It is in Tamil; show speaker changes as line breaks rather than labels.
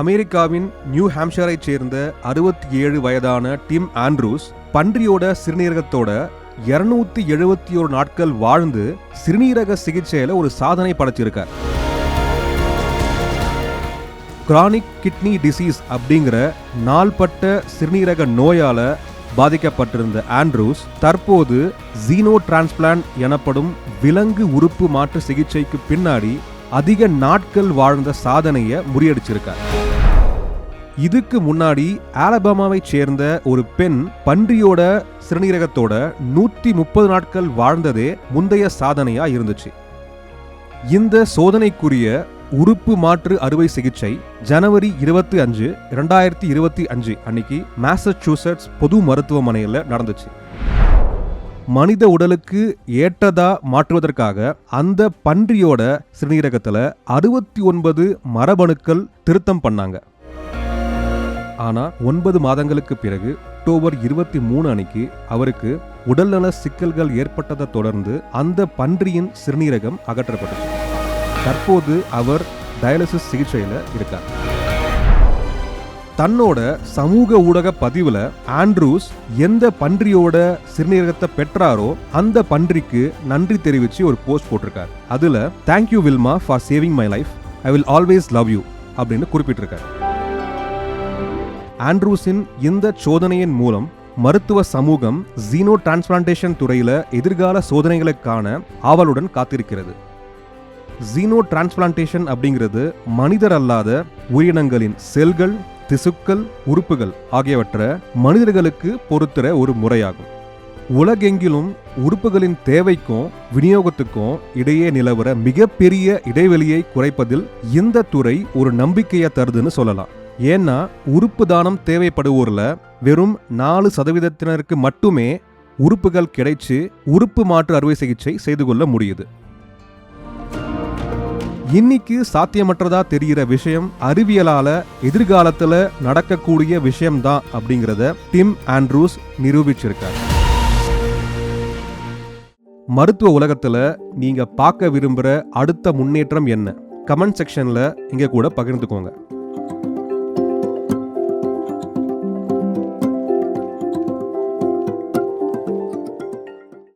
அமெரிக்காவின் நியூ ஹாம்ஷரைச் சேர்ந்த அறுபத்தி ஏழு வயதான டிம் ஆண்ட்ரூஸ் பன்றியோட சிறுநீரகத்தோட இருநூத்தி எழுபத்தி ஒரு நாட்கள் வாழ்ந்து சிறுநீரக சிகிச்சையில ஒரு சாதனை படைச்சிருக்கார். கிரானிக் கிட்னி டிசீஸ் அப்படிங்கிற நாள்பட்ட சிறுநீரக நோயால பாதிக்கப்பட்டிருந்த ஆண்ட்ரூஸ் தற்போது ஜீனோ டிரான்ஸ்பிளான்ட் எனப்படும் விலங்கு உறுப்பு மாற்று சிகிச்சைக்கு பின்னாடி அதிக நாட்கள் வாழ்ந்த சாதனையை முறியடிச்சிருக்கார். இதுக்கு முன்னாடி ஆலபாமாவை சேர்ந்த ஒரு பெண் பன்றியோட சிறுநீரகத்தோட நூற்றி முப்பது நாட்கள் வாழ்ந்ததே முந்தைய சாதனையா இருந்துச்சு. இந்த சோதனைக்குரிய உறுப்பு மாற்று அறுவை சிகிச்சை ஜனவரி இருபத்தி அஞ்சு ரெண்டாயிரத்தி இருபத்தி அஞ்சு அன்னைக்கு மேசச்சூசட்ஸ் பொது மருத்துவமனையில் நடந்துச்சு. மனித உடலுக்கு ஏற்றதா மாற்றுவதற்காக அந்த பன்றியோட சிறுநீரகத்துல அறுபத்தி ஒன்பது மரபணுக்கள் திருத்தம் பண்ணாங்க. ஆனா ஒன்பது மாதங்களுக்கு பிறகு அக்டோபர் இருபத்தி மூணு அன்னைக்கு அவருக்கு உடல்நல சிக்கல்கள் ஏற்பட்டதை தொடர்ந்து அந்த பன்றியின் சிறுநீரகம் அகற்றப்பட்டது தற்போது அவர் டயாலிசிஸ் சிகிச்சையில இருக்கார். தன்னோட சமூக ஊடக பதிவுல ஆண்ட்ரூஸ் எந்த பன்றியோட சிறுநீரகத்தை பெற்றாரோ அந்த பன்றிக்கு நன்றி தெரிவிச்சு ஒரு போஸ்ட் போட்டிருக்கார். அதுல thank you Wilma for saving my life I will always love you அப்படின்னு குறிப்பிட்டிருக்கார். ஆண்ட்ரூஸின் இந்த சோதனையின் மூலம் மருத்துவ சமூகம் ஜீனோ டிரான்ஸ்பிளான்டேஷன் துறையில எதிர்கால சோதனைகளுக்கான ஆவலுடன் காத்திருக்கிறது. ஜீனோ டிரான்ஸ்பிளான்டேஷன் அப்படிங்கிறது மனிதர் அல்லாத உயிரினங்களின் செல்கள் திசுக்கள் உறுப்புகள் ஆகியவற்றை மனிதர்களுக்கு பொறுத்துற ஒரு முறையாகும். உலகெங்கிலும் உறுப்புகளின் தேவைக்கும் விநியோகத்துக்கும் இடையே நிலவர மிகப்பெரிய இடைவெளியை குறைப்பதில் இந்த துறை ஒரு நம்பிக்கையை தருதுன்னு சொல்லலாம். ஏன்னா உறுப்பு தானம் தேவைப்படுவோர்ல வெறும் நாலு சதவீதத்தினருக்கு மட்டுமே உறுப்புகள் கிடைச்சு உறுப்பு மாற்று அறுவை சிகிச்சை செய்து கொள்ள முடியுது. இன்னைக்கு சாத்தியமற்றதா தெரிகிற விஷயம் அறிவியலால எதிர்காலத்துல நடக்கக்கூடிய விஷயம்தான் அப்படிங்கிறத டிம் ஆண்ட்ரூஸ் நிரூபிச்சிருக்கார். மருத்துவ உலகத்துல நீங்க பார்க்க விரும்புற அடுத்த முன்னேற்றம் என்ன? கமெண்ட் செக்ஷன்ல இங்க கூட பகிர்ந்துக்கோங்க.